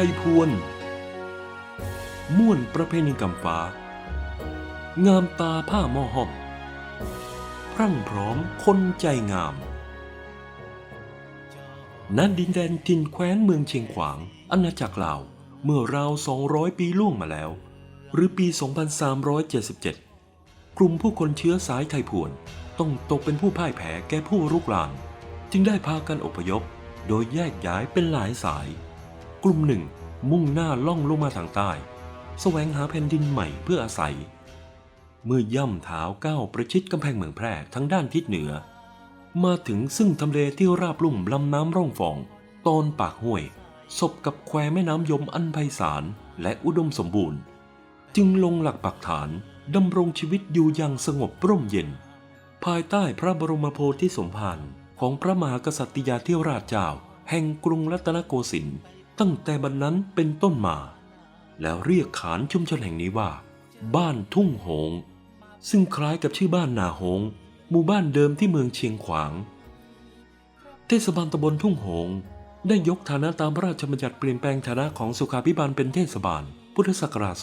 ทยพวน ม่วนประเพณีกำฟ้า งามตาผ้าหมอห้อมพรั่งพร้อมคนใจงามณดินแดนทินแคว้นเมืองเชียงขวาง อาณาจักรลาว เมื่อราว 200 ปีล่วงมาแล้ว หรือปี 2377 กลุ่มผู้คนเชื้อสายไทยพวน ต้องตกเป็นผู้พ่ายแพ้แก่ผู้รุกราน จึงได้พากันอพยพ โดยแยกย้ายเป็นหลายสาย กลุ่มหนึ่งมุ่งหน้าล่องลงมาทางใต้แสวงหาแผ่นดินใหม่เพื่ออาศัย เมื่อย่ำเท้าก้าวประชิดกำแพงเมืองแพร่ทั้งด้านทิศเหนือ มาถึงซึ่งทำเลที่ราบลุ่มลำน้ำร่องฟอง ตอนปากห้วยศพกับแควแม่น้ำยมอันไพศาลและอุดมสมบูรณ์ จึงลงหลักปักฐานดำรงชีวิตอยู่อย่างสงบร่มเย็น ภายใต้พระบรมโพธิสมภารของพระมหากษัตริยาธิราชเจ้า แห่งกรุงรัตนโกสินทร์ ตั้งแต่บันนั้นเป็นต้นมา แล้วเรียกขานชุมชนแห่งนี้ว่า บ้านทุ่งหง ซึ่งคล้ายกับชื่อบ้านนาหง หมู่บ้านเดิมที่เมืองเชียงขวาง เทศบาลตำบลทุ่งหง ได้ยกฐานะตามพระราชบัญญัติเปลี่ยนแปลงฐานะของสุขาภิบาลเป็นเทศบาล พุทธศักราช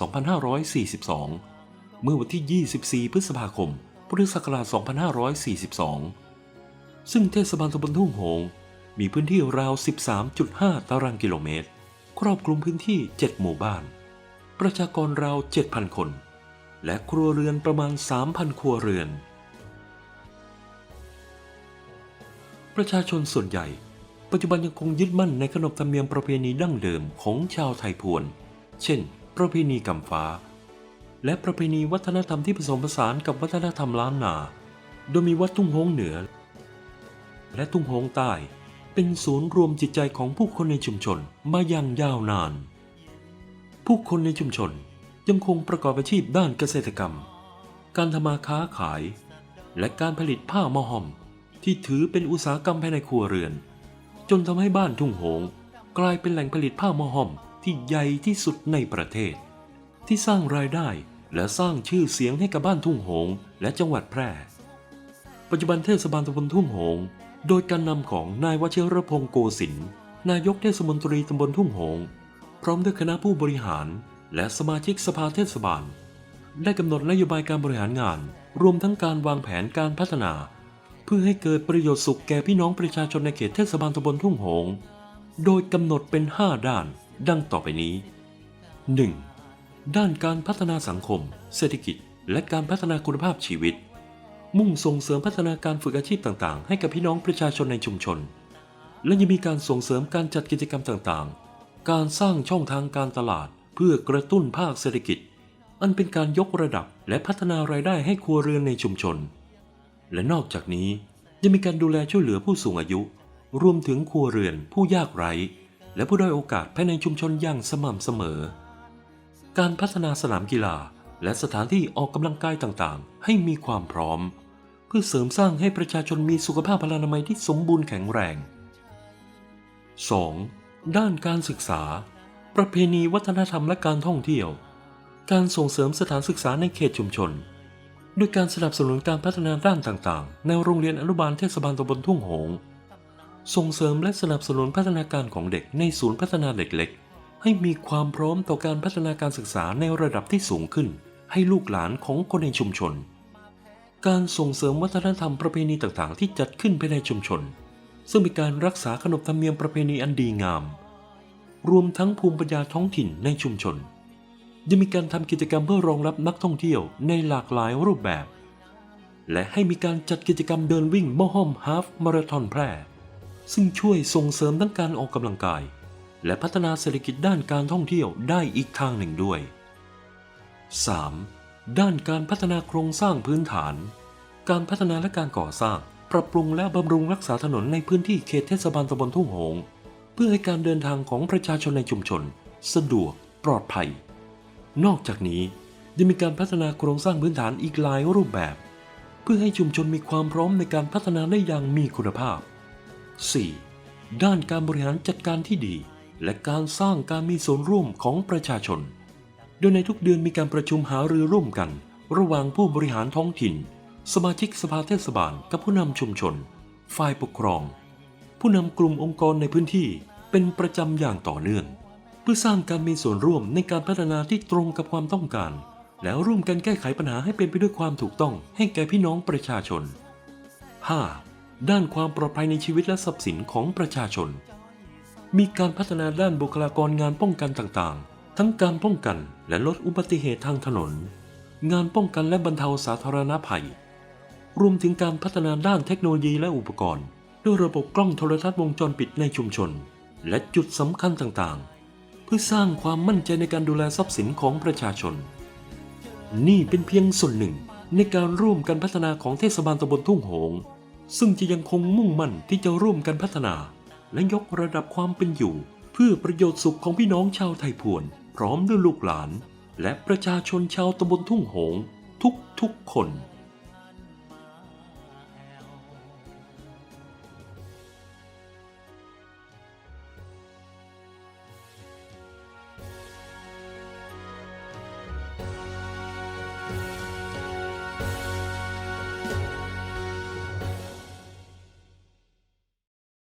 2542 เมื่อวันที่ 24 พฤษภาคม พุทธศักราช 2542 ซึ่งเทศบาลตำบลทุ่งหง มีพื้นที่ราว 13.5 ตารางกิโลเมตร ครอบคลุมพื้นที่ 7 หมู่บ้าน ประชากรราว 7,000 คน และครัวเรือนประมาณ 3,000 ครัวเรือน ประชาชนส่วนใหญ่ ปัจจุบันยังคงยึดมั่นในขนบธรรมเนียมประเพณีดั้งเดิมของชาวไทยพวน เช่น ประเพณีกำฟ้า และประเพณีวัฒนธรรมที่ผสมผสานกับวัฒนธรรมล้านนา โดยมีวัดทุ่งโฮงเหนือ และทุ่งโฮงใต้ เป็นศูนย์รวมจิตใจของผู้คนในชุมชนมาอย่างยาวนาน ผู้คนในชุมชนยังคงประกอบอาชีพด้านเกษตรกรรม การทำมาค้าขาย และการผลิตผ้ามอหอม ที่ถือเป็นอุตสาหกรรมภายในครัวเรือน จนทำให้บ้านทุ่งโหง กลายเป็นแหล่งผลิตผ้ามอหอมที่ใหญ่ที่สุดในประเทศ ที่สร้างรายได้และสร้างชื่อเสียงให้กับบ้านทุ่งโหง และจังหวัดแพร่ ปัจจุบันเทศบาลตำบลทุ่งโหง โดยการนำของนายวชิรพงศ์โกสินนายกเทศมนตรีตำบลทุ่งหง พร้อมด้วยคณะผู้บริหาร และสมาชิกสภาเทศบาล ได้กำหนดนโยบายการบริหารงาน รวมทั้งการวางแผนการพัฒนา เพื่อให้เกิดประโยชน์สุขแก่พี่น้องประชาชนในเขตเทศบาลตำบลทุ่งหง โดยกำหนดเป็น 5 ด้าน ดังต่อไปนี้ 1. ด้านการพัฒนาสังคม เศรษฐกิจ และการพัฒนาคุณภาพชีวิต มุ่งส่งเสริมพัฒนาการฝึกอาชีพต่างๆ ให้กับพี่น้องประชาชนในชุมชน และยังมีการส่งเสริมการจัดกิจกรรมต่างๆ การสร้างช่องทางการตลาด เพื่อกระตุ้นภาคเศรษฐกิจ อันเป็นการยกระดับและพัฒนารายได้ให้ครัวเรือนในชุมชน และนอกจากนี้ยังมีการดูแลช่วยเหลือผู้สูงอายุ รวมถึงครัวเรือนผู้ยากไร้ และผู้ด้อยโอกาสภายในชุมชนอย่างสม่ำเสมอ การพัฒนาสนามกีฬาและสถานที่ออกกำลังกายต่างๆ ให้มีความพร้อม เพื่อเสริมสร้างให้ประชาชนมีสุขภาพพลานามัยที่สมบูรณ์แข็งแรง 2. ด้านการศึกษา ประเพณีวัฒนธรรมและการท่องเที่ยว การส่งเสริมสถานศึกษาในเขตชุมชน ด้วยการสนับสนุนการพัฒนาด้านต่างๆ ในโรงเรียนอนุบาลเทศบาลตำบลทุ่งหง ส่งเสริมและสนับสนุนพัฒนาการของเด็กในศูนย์พัฒนาเด็กเล็ก ให้มีความพร้อมต่อการพัฒนาการศึกษาในระดับที่สูงขึ้น ให้ลูกหลานของคนในชุมชน การส่งเสริมวัฒนธรรมประเพณีต่างๆ ที่จัดขึ้นภายในชุมชน ซึ่งเป็นการรักษาขนบธรรมเนียมประเพณีอันดีงาม รวมทั้งภูมิปัญญาท้องถิ่นในชุมชนยังมีการทำกิจกรรมเพื่อรองรับนักท่องเที่ยวในหลากหลายรูปแบบ และให้มีการจัดกิจกรรมเดินวิ่งมอห้อมฮาฟมาราธอนแพร่ ซึ่งช่วยส่งเสริมทั้งการออกกำลังกาย และพัฒนาเศรษฐกิจด้านการท่องเที่ยวได้อีกทางหนึ่งด้วย 3. ด้านการพัฒนาโครงสร้างพื้นฐาน การพัฒนาและการก่อสร้าง ปรับปรุงและบำรุงรักษาถนนในพื้นที่เขตเทศบาลตำบลทุ่งหง เพื่อให้การเดินทางของประชาชนในชุมชน สะดวก ปลอดภัย นอกจากนี้ยังมีการพัฒนาโครงสร้างพื้นฐานอีกหลายรูปแบบ เพื่อให้ชุมชนมีความพร้อมในการพัฒนาได้อย่างมีคุณภาพ 4. ด้านการบริหารจัดการที่ดี และการสร้างการมีส่วนร่วมของประชาชน โดยในทุกเดือนมีการประชุมหารือร่วมกัน ระหว่างผู้บริหารท้องถิ่น สมาชิกสภาเทศบาลกับผู้นำชุมชน ฝ่ายปกครอง ผู้นำกลุ่มองค์กรในพื้นที่เป็นประจำอย่างต่อเนื่อง เพื่อสร้างการมีส่วนร่วมในการพัฒนาที่ตรงกับความต้องการ แล้วร่วมกันแก้ไขปัญหาให้เป็นไปด้วยความถูกต้องให้แก่พี่น้องประชาชน 5. ด้านความปลอดภัยในชีวิตและทรัพย์สินของประชาชน มีการพัฒนาด้านบุคลากรงานป้องกันต่างๆ ทั้งการป้องกันและลดอุบัติเหตุทางถนน งานป้องกันและบรรเทาสาธารณภัย รวมถึงการพัฒนาด้านเทคโนโลยีและอุปกรณ์ ด้วยระบบกล้องโทรทัศน์วงจรปิดในชุมชน และจุดสำคัญต่างๆ เพื่อสร้างความมั่นใจในการดูแลทรัพย์สินของประชาชน นี่เป็นเพียงส่วนหนึ่งในการร่วมกันพัฒนาของเทศบาลตำบลทุ่งโหง ซึ่งจะยังคงมุ่งมั่นที่จะร่วมกันพัฒนา และยกระดับความเป็นอยู่ เพื่อประโยชน์สุขของพี่น้องชาวไทยพวน พร้อมด้วยลูกหลาน และประชาชนชาวตำบลทุ่งหงทุกๆคน